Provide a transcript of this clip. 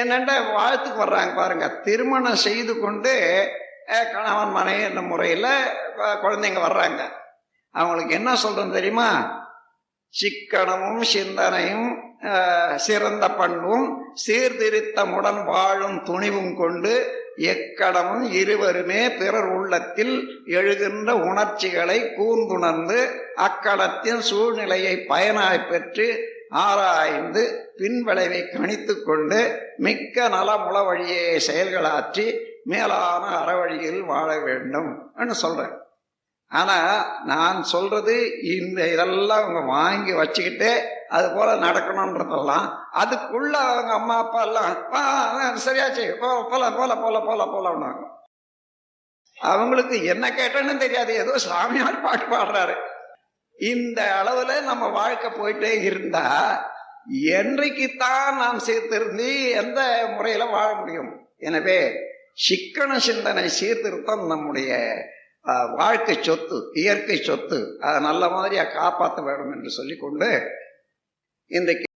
என்னென்ன வாழ்த்துக்கு வர்றாங்க பாருங்க. திருமணம் செய்து கொண்டு கணவன் மனைவி என்ற முறையில் குழந்தைங்க வர்றாங்க. அவங்களுக்கு என்ன சொல்றேன் தெரியுமா? சிக்கனமும் சிந்தனையும் சிறந்த பண்பும் சீர்திருத்தமுடன் வாழும் துணிவும் கொண்டு எக்கடமும் இருவருமே பிறர் உள்ளத்தில் எழுகின்ற உணர்ச்சிகளை கூர்ந்துணர்ந்து அக்கடத்தின் சூழ்நிலையை பயனாய் பெற்று ஆராய்ந்து பின்விளைவை கணித்து கொண்டு மிக்க நலமுள வழியே செயல்களாற்றி மேலான அறவழியில் வாழ வேண்டும் சொல்றேன். ஆனா நான் சொல்றது இந்த இதெல்லாம் அவங்க வாங்கி வச்சுக்கிட்டு அது போல நடக்கணுன்றதெல்லாம் அதுக்குள்ள அவங்க அம்மா அப்பா எல்லாம் சரியாச்சு போ போல போல போல போல போலன்னாங்க அவங்களுக்கு என்ன கேட்டேன்னு தெரியாது. ஏதோ சாமியார் பாட்டு பாடுறாரு. இந்த அளவுல நம்ம வாழ்க்கை போயிட்டே இருந்தா என்றைக்குத்தான் நாம் சீர்திருந்தி எந்த முறையில வாழ முடியும்? எனவே சிக்கன சிந்தனை சீர்திருத்தம் நம்முடைய வாழ்க்கை சொத்து இயற்கை சொத்து அதை நல்ல மாதிரியா காப்பாற்ற வேண்டும் என்று சொல்லிக்கொண்டு இன்றைக்கு